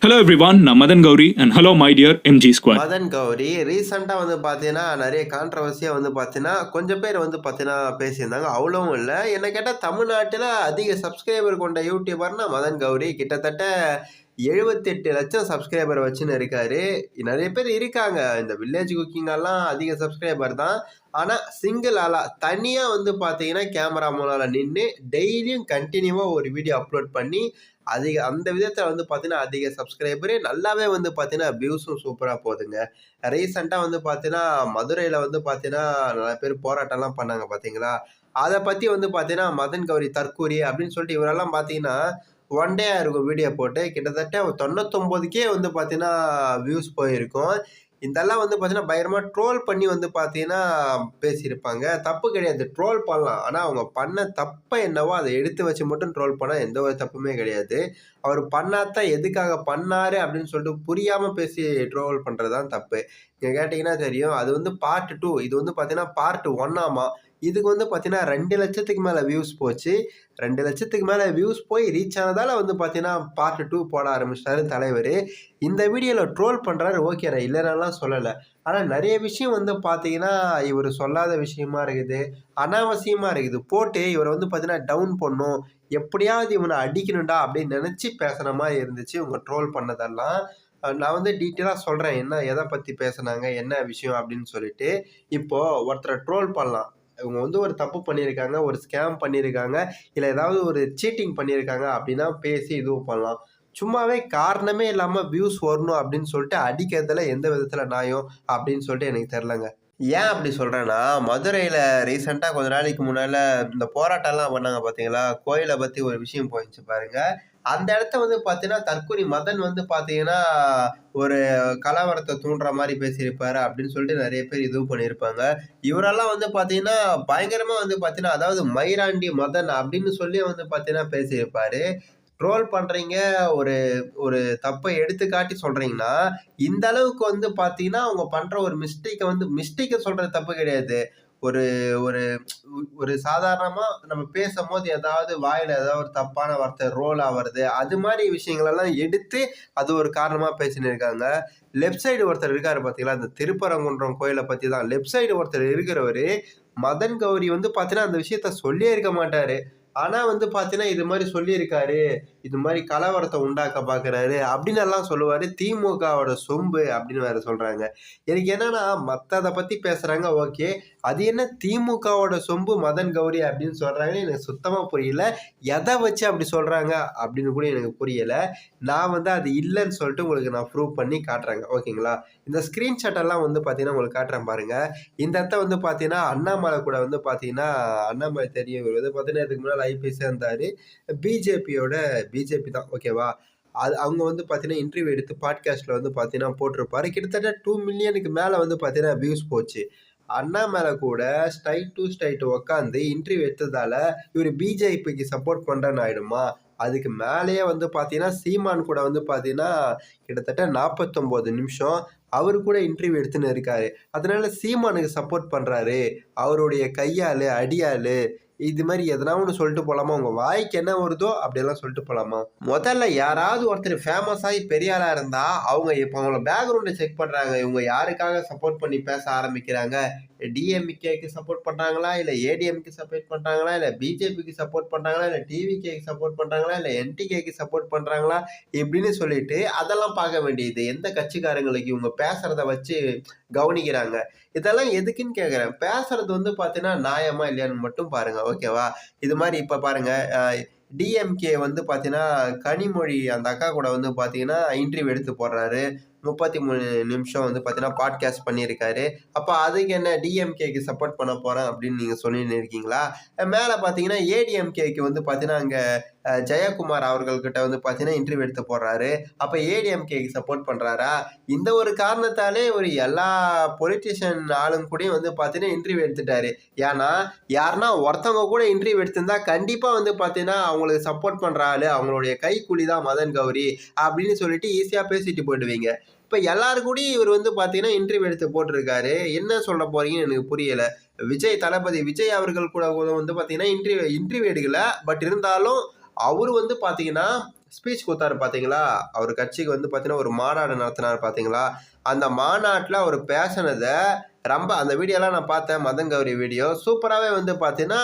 Hello everyone நான் Madan Gowri and hello my dear MG squad. Madan Gowri ரீசெண்டாக வந்து பார்த்தீங்கன்னா நிறைய கான்ட்ரவர்சியாக வந்து பார்த்தீங்கன்னா கொஞ்சம் பேர் வந்து பார்த்தீங்கன்னா பேசியிருந்தாங்க. அவ்வளவும் இல்லை. என்ன கேட்டால் தமிழ்நாட்டில் அதிக சப்ஸ்கிரைபர் கொண்ட யூடியூபர்னா மதன் கௌரி. கிட்டத்தட்ட எழுபத்தெட்டு லட்சம் சப்ஸ்கிரைபர் வச்சுன்னு இருக்காரு. நிறைய பேர் இருக்காங்க. இந்த வில்லேஜ் குக்கிங்கெல்லாம் அதிக சப்ஸ்கிரைபர் தான். ஆனால் சிங்கிள் ஆளாக தனியாக வந்து பார்த்தீங்கன்னா கேமரா முன்னால் நின்று டெய்லியும் கண்டினியூவாக ஒரு வீடியோ அப்லோட் பண்ணி அதிக அந்த விதத்தில் வந்து பார்த்தீங்கன்னா அதிக சப்ஸ்கிரைபரு நல்லாவே வந்து பார்த்தீங்கன்னா வியூஸும் சூப்பராக போகுதுங்க. ரீசெண்டாக வந்து பார்த்தீங்கன்னா மதுரையில் வந்து பார்த்தீங்கன்னா நிறைய பேர் போராட்டம்லாம் பண்ணாங்க பார்த்தீங்களா அதை பற்றி வந்து பார்த்தீங்கன்னா மதன் கௌரி தற்கூரி அப்படின்னு சொல்லிட்டு இவரெல்லாம் பார்த்தீங்கன்னா ஒன் டே இருக்கும் வீடியோ போட்டு. கிட்டத்தட்ட தொண்ணூத்தொம்போதுக்கே வந்து பார்த்தீங்கன்னா வியூஸ் போயிருக்கும். இதெல்லாம் வந்து பார்த்தீங்கன்னா பயங்கரமாக ட்ரோல் பண்ணி வந்து பார்த்தீங்கன்னா பேசியிருப்பாங்க. தப்பு கிடையாது. ட்ரோல் பண்ணலாம். ஆனால் அவங்க பண்ண தப்பை என்னவோ அதை எடுத்து வச்சு மட்டும் ட்ரோல் பண்ணால் எந்த ஒரு தப்புமே கிடையாது. அவர் பண்ணாதான் எதுக்காக பண்ணார் அப்படின்னு சொல்லிட்டு புரியாமல் பேசி ட்ரோல் பண்ணுறது தான் தப்பு. நீங்கள் கேட்டிங்கன்னா தெரியும். அது வந்து பார்ட் டூ இது வந்து பார்த்தீங்கன்னா பார்ட் ஒன்னாமா இதுக்கு வந்து பார்த்தீங்கன்னா ரெண்டு லட்சத்துக்கு மேலே வியூஸ் போச்சு. ரெண்டு லட்சத்துக்கு மேலே வியூஸ் போய் ரீச் ஆனதால் வந்து பார்த்தீங்கன்னா பார்ட் டூ போட ஆரம்பிச்சிட்டாரு தலைவர். இந்த வீடியோவில் ட்ரோல் பண்ணுறாரு ஓகே நான் இல்லைனாலாம் சொல்லலை. ஆனால் நிறைய விஷயம் வந்து பார்த்தீங்கன்னா இவர் சொல்லாத விஷயமா இருக்குது அனாவசியமாக இருக்குது. போட்டு இவரை வந்து பார்த்தீங்கன்னா டவுன் பண்ணும். எப்படியாவது இவனை அடிக்கணும்டா அப்படின்னு நினச்சி பேசுகிற மாதிரி இருந்துச்சு இவங்க ட்ரோல் பண்ணதெல்லாம். நான் வந்து டீட்டெயிலாக சொல்கிறேன் என்ன எதை பற்றி பேசுனாங்க என்ன விஷயம் அப்படின்னு சொல்லிட்டு. இப்போது ஒருத்தரை ட்ரோல் பண்ணலாம். இவங்க வந்து ஒரு தப்பு பண்ணியிருக்காங்க ஒரு ஸ்கேம் பண்ணியிருக்காங்க இல்லை ஏதாவது ஒரு சீட்டிங் பண்ணியிருக்காங்க அப்படின்னா பேசி இதுவும் பண்ணலாம். சும்மாவே காரணமே இல்லாமல் வியூஸ் வரணும் அப்படின்னு சொல்லிட்டு அடிக்கிறதுல எந்த விதத்தில் நியாயம் அப்படின்னு சொல்லிட்டு எனக்கு தெரிலங்க ஏன் அப்படி சொல்கிறேன்னா மதுரையில் ரீசெண்டாக கொஞ்ச நாளைக்கு முன்னால் இந்த போராட்டம்லாம் பண்ணாங்க பார்த்தீங்களா கோயிலை பற்றி ஒரு விஷயம் போயிடுச்சு பாருங்கள் அந்த இடத்த வந்து பார்த்தீங்கன்னா தற்கொலை மதன் வந்து பார்த்தீங்கன்னா ஒரு கலவரத்தை தூண்டுற மாதிரி பேசியிருப்பாரு அப்படின்னு சொல்லிட்டு நிறைய பேர் இதுவும் பண்ணியிருப்பாங்க. இவரெல்லாம் வந்து பார்த்தீங்கன்னா பயங்கரமாக வந்து பார்த்தீங்கன்னா அதாவது மைராண்டி மதன் அப்படின்னு சொல்லி வந்து பார்த்தீங்கன்னா பேசியிருப்பாரு. ட்ரோல் பண்ணுறீங்க ஒரு ஒரு தப்பை எடுத்து காட்டி சொல்கிறீங்கன்னா இந்த அளவுக்கு வந்து பார்த்தீங்கன்னா அவங்க பண்ணுற ஒரு மிஸ்டேக்கை வந்து மிஸ்டேக்கை சொல்கிற தப்பு கிடையாது. ஒரு ஒரு ஒரு சாதாரணமாக நம்ம பேசும்போது ஏதாவது வாயில் ஏதாவது ஒரு தப்பான வார்த்தை ரோல் ஆகிறது அது மாதிரி விஷயங்களெல்லாம் எடுத்து அது ஒரு காரணமாக பேசின்னு இருக்காங்க. லெஃப்ட் சைடு ஒருத்தர் இருக்காரு பார்த்தீங்களா? அந்த திருப்பரங்குன்றம் கோயிலை பற்றி தான். லெஃப்ட் சைடு ஒருத்தர் இருக்கிறவர் மதன் கௌரி வந்து பார்த்தீங்கன்னா அந்த விஷயத்த சொல்லியே இருக்க மாட்டார். ஆனால் வந்து பார்த்தீங்கன்னா இது மாதிரி சொல்லியிருக்காரு. இது மாதிரி கலவரத்தை உண்டாக்க பார்க்குறாரு அப்படின்னு எல்லாம் சொல்லுவார். திமுகவோட சொம்பு அப்படின்னு வேற சொல்கிறாங்க எனக்கு என்னன்னா மற்றதை பற்றி பேசுகிறாங்க ஓகே. அது என்ன திமுகவோட சொம்பு மதன் கௌரி அப்படின்னு சொல்கிறாங்கன்னு எனக்கு சுத்தமாக புரியல. எதை வச்சு அப்படி சொல்கிறாங்க அப்படின்னு கூட எனக்கு புரியலை. நான் வந்து அது இல்லைன்னு சொல்லிட்டு உங்களுக்கு நான் ப்ரூவ் பண்ணி காட்டுறேங்க. ஓகேங்களா? இந்த ஸ்க்ரீன்ஷாட் எல்லாம் வந்து பார்த்தீங்கன்னா உங்களுக்கு காட்டுறேன் பாருங்கள் இந்த இடத்த வந்து பார்த்தீங்கன்னா அண்ணாமலை கூட வந்து பார்த்தீங்கன்னா அண்ணாமலை தெரியும் இவர் வந்து பார்த்தீங்கன்னா இதுக்கு முன்னாடி ஐபி இருந்தார். பிஜேபியோட பிஜேபி தான் ஓகேவா அது அவங்க வந்து பார்த்தீங்கன்னா இன்டர்வியூ எடுத்து பாட்காஸ்ட்டில் வந்து பார்த்தீங்கன்னா போட்டிருப்பாரு. கிட்டத்தட்ட டூ மில்லியனுக்கு மேலே வந்து பார்த்தீங்கன்னா வியூஸ் போச்சு. அண்ணாமலை கூட ஸ்டைட் டு ஸ்டைட் உக்காந்து இன்டர்வியூ எடுத்ததால் இவர் பிஜேபிக்கு சப்போர்ட் பண்ணுறேன்னு ஆயிடுமா? அதுக்கு மேலேயே வந்து பார்த்தீங்கன்னா சீமான் கூட வந்து பார்த்தீங்கன்னா கிட்டத்தட்ட நாற்பத்தொம்போது நிமிஷம் அவர் கூட இன்டர்வியூ எடுத்துன்னு இருக்காரு. அதனால சீமானுக்கு சப்போர்ட் பண்ணுறாரு அவருடைய கையால் அடியால் இது மாதிரி எதனா ஒன்று சொல்லிட்டு போகலாமா உங்கள் வாய்க்கு என்ன வருதோ அப்படியெல்லாம் சொல்லிட்டு போகலாமா முதல்ல யாராவது ஒருத்தர் ஃபேமஸ் ஆகி பெரிய ஆளாக இருந்தால் அவங்க இப்போ அவங்கள பேக்ரவுண்டை செக் பண்ணுறாங்க இவங்க யாருக்காக சப்போர்ட் பண்ணி பேச ஆரம்பிக்கிறாங்க? டிஎம்கேக்கு சப்போர்ட் பண்ணுறாங்களா இல்லை ஏடிஎம்க்கு சப்போர்ட் பண்ணுறாங்களா இல்லை பிஜேபிக்கு சப்போர்ட் பண்ணுறாங்களா இல்லை டிவிகேக்கு சப்போர்ட் பண்ணுறாங்களா இல்லை என்டிகேக்கு சப்போர்ட் பண்ணுறாங்களா இப்படின்னு சொல்லிட்டு அதெல்லாம் பார்க்க வேண்டியது. எந்த கட்சிக்காரங்களுக்கு இவங்க பேசுகிறத வச்சு கவனிக்கிறாங்க. இதெல்லாம் எதுக்குன்னு கேட்குறேன் பேசுறது வந்து பார்த்தீங்கன்னா நியாயமா இல்லையான்னு மட்டும் பாருங்க ஓகேவா? இது மாதிரி இப்போ பாருங்க டிஎம்கே வந்து பார்த்தீங்கன்னா கனிமொழி அந்த அக்கா கூட வந்து பார்த்தீங்கன்னா இன்டர்வியூ எடுத்து போடுறாரு. முப்பத்தி மூணு நிமிஷம் வந்து பார்த்தீங்கன்னா பாட்காஸ்ட் பண்ணியிருக்காரு. அப்போ அதுக்கு என்ன டிஎம்கேக்கு சப்போர்ட் பண்ண போகிறேன் அப்படின்னு நீங்கள் சொல்லின்னு இருக்கீங்களா மேலே பார்த்தீங்கன்னா ஏடிஎம்கேக்கு வந்து பார்த்தீங்கன்னா அங்கே ஜெயக்குமார் அவர்கள்கிட்ட வந்து பார்த்தீங்கன்னா இன்டர்வியூ எடுத்து போடுறாரு. அப்போ ஏடிஎம்கேக்கு சப்போர்ட் பண்ணுறாரா இந்த ஒரு காரணத்தாலே ஒரு எல்லா பொலிட்டிஷியன் ஆளும் கூடயும் வந்து பார்த்தீங்கன்னா இன்டர்வியூ எடுத்துட்டாரு. ஏன்னா யாருன்னா ஒருத்தவங்க கூட இன்டர்வியூ எடுத்திருந்தா கண்டிப்பாக வந்து பார்த்தீங்கன்னா அவங்களுக்கு சப்போர்ட் பண்ணுற ஆள் அவங்களுடைய கைக்கூலி தான் மதன் கௌரி அப்படின்னு சொல்லிட்டு ஈஸியாக பேசிட்டு போயிடுவீங்க. இப்போ எல்லாரு கூடயும் இவர் வந்து பார்த்தீங்கன்னா இன்டர்வியூ எடுத்து போட்டிருக்காரு. என்ன சொல்ல போறீங்கன்னு எனக்கு புரியலை. விஜய் தளபதி விஜய் அவர்கள் கூட வந்து பார்த்தீங்கன்னா இன்டர்வியூ இன்டர்வியூ எடுக்கல. பட் இருந்தாலும் அவர் வந்து பார்த்தீங்கன்னா ஸ்பீச் கொடுத்தாரு பார்த்தீங்களா அவர் கட்சிக்கு வந்து பார்த்தீங்கன்னா ஒரு மாநாடு நடத்தினார் பார்த்தீங்களா அந்த மாநாட்டில் அவர் பேசினதை ரொம்ப அந்த வீடியோலாம் நான் பார்த்தேன் மதன் கௌரி வீடியோ சூப்பராகவே வந்து பார்த்தீங்கன்னா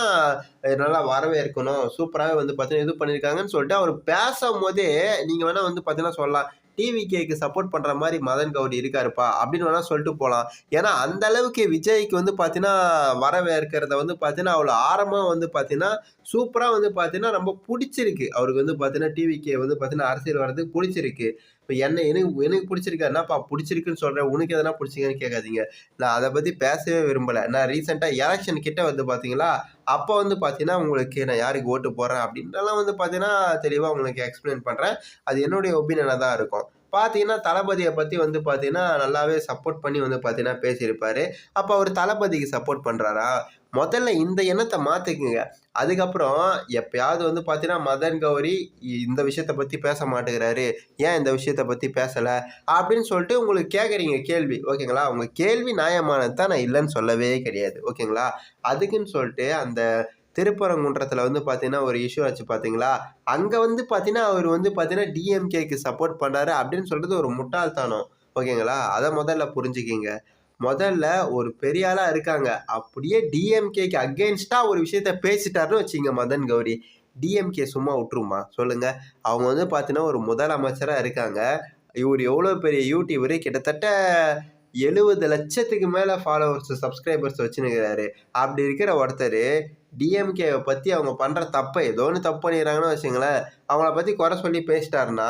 நல்லா வரவேற்கணும். சூப்பராகவே வந்து பார்த்தீங்கன்னா இது பண்ணியிருக்காங்கன்னு சொல்லிட்டு அவர் பேசும்போதே நீங்கள் வேணால் வந்து பார்த்தீங்கன்னா சொல்லலாம். டிவிகேக்கு சப்போர்ட் பண்ணுற மாதிரி மதன் கவுடி இருக்காருப்பா அப்படின்னு வேணால் சொல்லிட்டு போகலாம் ஏன்னா அந்த அளவுக்கு விஜய்க்கு வந்து பார்த்தீங்கன்னா வரவேற்கிறத வந்து பார்த்தீங்கன்னா அவ்வளோ ஆரமாக வந்து பார்த்தீங்கன்னா சூப்பராக வந்து பார்த்தீங்கன்னா ரொம்ப பிடிச்சிருக்கு. அவருக்கு வந்து பார்த்தீங்கன்னா டிவிகே வந்து பார்த்தீங்கன்னா அரசியல் வர்றதுக்கு பிடிச்சிருக்கு. இப்போ என்ன எனக்கு எனக்கு பிடிச்சிருக்கா என்னப்பா பிடிச்சிருக்குன்னு சொல்கிறேன் உனக்கு எதனா பிடிச்சிங்கன்னு கேட்காதீங்க. நான் அதை பற்றி பேசவே விரும்பலை. நான் ரீசெண்டாக எலெக்ஷன் கிட்டே வந்து பார்த்தீங்களா அப்போ வந்து பார்த்தீங்கன்னா உங்களுக்கு நான் யாருக்கு ஓட்டு போடுறேன் அப்படின்றலாம் வந்து பார்த்தீங்கன்னா தெளிவாக உங்களுக்கு எக்ஸ்பிளைன் பண்ணுறேன் அது என்னுடைய ஒப்பீனியனாக தான் இருக்கும். பார்த்தீங்கன்னா தளபதியை பற்றி வந்து பார்த்தீங்கன்னா நல்லாவே சப்போர்ட் பண்ணி வந்து பார்த்தீங்கன்னா பேசியிருப்பார். அப்போ அவர் தளபதிக்கு சப்போர்ட் பண்ணுறாரா முதல்ல இந்த எண்ணத்தை மாற்றிக்குங்க அதுக்கப்புறம் எப்பயாவது வந்து பார்த்தீங்கன்னா மதன் கௌரி இந்த விஷயத்தை பற்றி பேச மாட்டேங்கிறாரு. ஏன் இந்த விஷயத்தை பற்றி பேசலை? அப்படின்னு சொல்லிட்டு உங்களுக்கு கேட்குறீங்க கேள்வி. ஓகேங்களா? உங்கள் கேள்வி நியாயமானது தான் நான் இல்லைன்னு சொல்லவே கிடையாது. ஓகேங்களா? அதுக்குன்னு சொல்லிட்டு அந்த திருப்பரங்குன்றத்தில் வந்து பார்த்தீங்கன்னா ஒரு இஷ்யூ ஆச்சு பார்த்தீங்களா அங்கே வந்து பார்த்தீங்கன்னா அவர் வந்து பார்த்தீங்கன்னா டிஎம்கேக்கு சப்போர்ட் பண்ணாரு அப்படின்னு சொல்கிறது ஒரு முட்டாள்தானம். ஓகேங்களா? அதை முதல்ல புரிஞ்சுக்கிங்க. முதல்ல ஒரு பெரிய ஆளாக இருக்காங்க. அப்படியே டிஎம்கேக்கு அகெயின்ஸ்டாக ஒரு விஷயத்த பேசிட்டாருன்னு வச்சுங்க மதன் கௌரி. டிஎம்கே சும்மா விட்டுருமா? சொல்லுங்கள் அவங்க வந்து பார்த்தீங்கன்னா ஒரு முதலமைச்சராக இருக்காங்க. இவர் எவ்வளோ பெரிய யூடியூபரு கிட்டத்தட்ட எழுபது லட்சத்துக்கு மேலே ஃபாலோவர்ஸ் சப்ஸ்கிரைபர்ஸ் வச்சுன்னுக்கிறாரு. அப்படி இருக்கிற ஒருத்தர் டிஎம்கேவை பற்றி அவங்க பண்ணுற தப்பை ஏதோ ஒன்று தப்பு பண்ணிடுறாங்கன்னு வச்சுங்களேன். அவங்கள பற்றி குறை சொல்லி பேசிட்டாருன்னா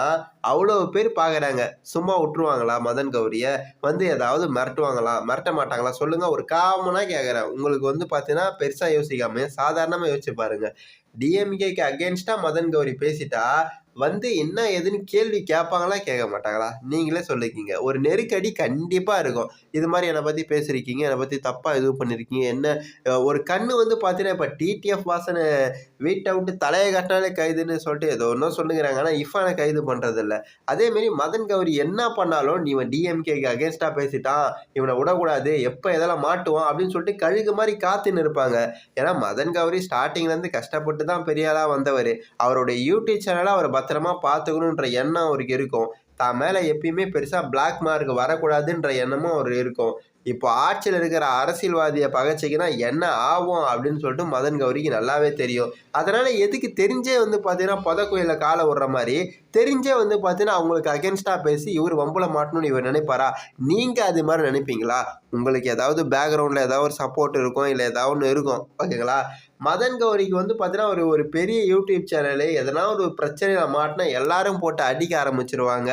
அவ்வளோ பேர் பார்க்குறாங்க சும்மா விட்டுருவாங்களா மதன் கௌரியை? வந்து ஏதாவது மிரட்டுவாங்களா? மிரட்ட மாட்டாங்களா? சொல்லுங்கள் ஒரு காமனாக கேட்குறேன் உங்களுக்கு வந்து பார்த்தீங்கன்னா பெருசாக யோசிக்காமல் சாதாரணமாக யோசிச்சு பாருங்க. டிஎம்கேக்கு அகேன்ஸ்டாக மதன் கௌரி பேசிட்டா வந்து என்ன ஏதுன்னு கேள்வி கேட்பாங்களா கேட்க மாட்டாங்களா? நீங்களே சொல்லிக்கிங்க. ஒரு நெருக்கடி கண்டிப்பாக இருக்கும். இது மாதிரி என்னை பற்றி பேசியிருக்கீங்க என்னை பற்றி தப்பாக இது பண்ணியிருக்கீங்க என்ன ஒரு கண்ணு வந்து பார்த்தீங்கன்னா இப்போ டிடிஎஃப் வாசனை வீட்டை விட்டு தலையை கட்டினாலே கைதுன்னு சொல்லிட்டு ஏதோ ஒன்றும் சொல்லுங்கிறாங்க ஆனால் இஃபானை கைது பண்ணுறதில்ல அதேமாரி மதன் கௌரி என்ன பண்ணாலும் நீ இவன் டிஎம்கேக்கு அகேன்ஸ்டாக பேசிட்டான் இவனை விடக்கூடாது எப்போ இதெல்லாம் மாட்டுவான் அப்படின்னு சொல்லிட்டு கழுகு மாதிரி காத்துன்னு இருப்பாங்க. ஏன்னா மதன் கௌரி ஸ்டார்டிங்லேருந்து கஷ்டப்பட்டு தான் பெரிய ஆளாக வந்தவர். அவருடைய யூடியூப் சேனலாக அவர் பத்திரமா பார்த்துக்கணுன்ற எண்ணம் அவருக்கு இருக்கும். தான் மேலே எப்பயுமே பெருசாக பிளாக் மார்க் வரக்கூடாதுன்ற எண்ணமும் அவர் இருக்கும். இப்போ ஆட்சியில் இருக்கிற அரசியல்வாதியை பகச்சிக்கினா என்ன ஆகும் அப்படின்னு சொல்லிட்டு மதன் கௌரிக்கு நல்லாவே தெரியும். அதனால் எதுக்கு தெரிஞ்சே வந்து பார்த்தீங்கன்னா புதக்குயில காலை விடுற மாதிரி தெரிஞ்சே வந்து பார்த்தீங்கன்னா அவங்களுக்கு அகேன்ஸ்டாக பேசி இவர் வம்புல மாட்டணும்னு இவர் நினைப்பாரா? நீங்கள் அது மாதிரி நினைப்பீங்களா? உங்களுக்கு ஏதாவது பேக்ரவுண்டில் ஏதாவது ஒரு சப்போர்ட் இருக்கும் இல்லை ஏதாவது ஒன்று இருக்கும். ஓகேங்களா? மதன் கௌரிக்கு வந்து பார்த்தீங்கன்னா ஒரு ஒரு பெரிய யூடியூப் சேனலு எதனா ஒரு பிரச்சனையில் மாட்டினா எல்லாரும் போட்டு அடிக்க ஆரம்பிச்சிருவாங்க.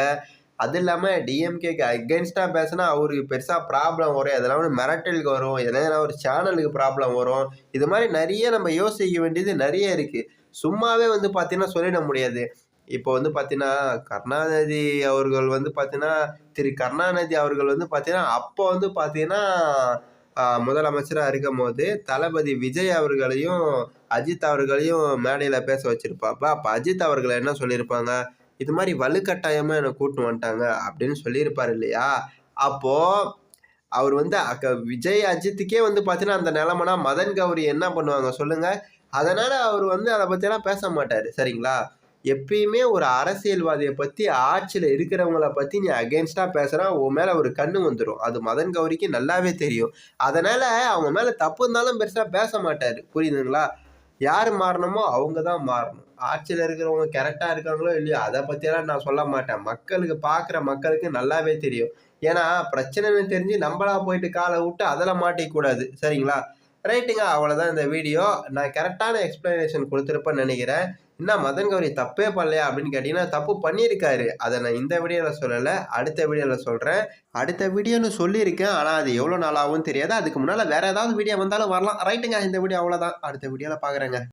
அது இல்லாமல் டிஎம்கேக்கு அகேன்ஸ்டாக பேசினா அவருக்கு பெருசாக ப்ராப்ளம் வரும். எதனா ஒன்று மிரட்டலுக்கு வரும். எதனா ஒரு சேனலுக்கு ப்ராப்ளம் வரும். இது மாதிரி நிறைய நம்ம யோசிக்க வேண்டியது நிறைய இருக்குது சும்மாவே வந்து பார்த்தீங்கன்னா சொல்லிட முடியாது. இப்போ வந்து பார்த்தீங்கன்னா கருணாநிதி அவர்கள் வந்து பார்த்தீங்கன்னா திரு கருணாநிதி அவர்கள் வந்து பார்த்தீங்கன்னா அப்போ வந்து பார்த்தீங்கன்னா முதலமைச்சராக இருக்கும் போது தளபதி விஜய் அவர்களையும் அஜித் அவர்களையும் மேடையில் பேச வச்சுருப்பாப்பா அப்போ அஜித் அவர்கள் என்ன சொல்லியிருப்பாங்க? இது மாதிரி வலுக்கட்டாயமாக என்னை கூட்டு வந்துட்டாங்க அப்படின்னு சொல்லியிருப்பார் இல்லையா? அப்போது அவர் வந்து அக்க விஜய் அஜித்துக்கே வந்து பார்த்தீங்கன்னா அந்த நிலமனா மதன் கௌரி என்ன பண்ணுவாங்க சொல்லுங்கள் அதனால் அவர் வந்து அதை பற்றியெல்லாம் பேச மாட்டார். சரிங்களா? எப்பயுமே ஒரு அரசியல்வாதியை பற்றி ஆட்சியில் இருக்கிறவங்கள பற்றி நீ அகேன்ஸ்டாக பேசுகிறா உன் மேலே ஒரு கண்ணு வந்துடும் அது மதன் கௌரிக்கு நல்லாவே தெரியும். அதனால் அவங்க மேலே தப்பு இருந்தாலும் பெருசாக பேச மாட்டார். புரியுதுங்களா? யார் மாறணுமோ அவங்க தான் மாறணும். ஆட்சியில் இருக்கிறவங்க கரெக்டாக இருக்காங்களோ இல்லையோ அதை பற்றியெல்லாம் நான் சொல்ல மாட்டேன். மக்களுக்கு பார்க்குற மக்களுக்கு நல்லாவே தெரியும். ஏன்னா பிரச்சனைன்னு தெரிஞ்சு நம்மளா போயிட்டு காலை விட்டு அதில் மாட்டிக்கூடாது. சரிங்களா? ரைட்டுங்க அவ்வளோதான் இந்த வீடியோ. நான் கரெக்டான எக்ஸ்ப்ளனேஷன் கொடுத்துருப்பேன்னு நினைக்கிறேன். என்ன மதன் கௌரி தப்பே பண்ணலையா? அப்படின்னு கேட்டிங்கன்னா தப்பு பண்ணியிருக்காரு. அதை நான் இந்த வீடியோவில் சொல்லலை அடுத்த வீடியோவில் சொல்கிறேன் அடுத்த வீடியோன்னு சொல்லியிருக்கேன் ஆனால் அது எவ்வளோ நாளாகவும் தெரியாது. அதுக்கு முன்னால் வேறு ஏதாவது வீடியோ வந்தாலும் வரலாம். ரைட்டுங்க இந்த வீடியோ அவ்வளோதான் அடுத்த வீடியோவில் பார்க்குறேங்க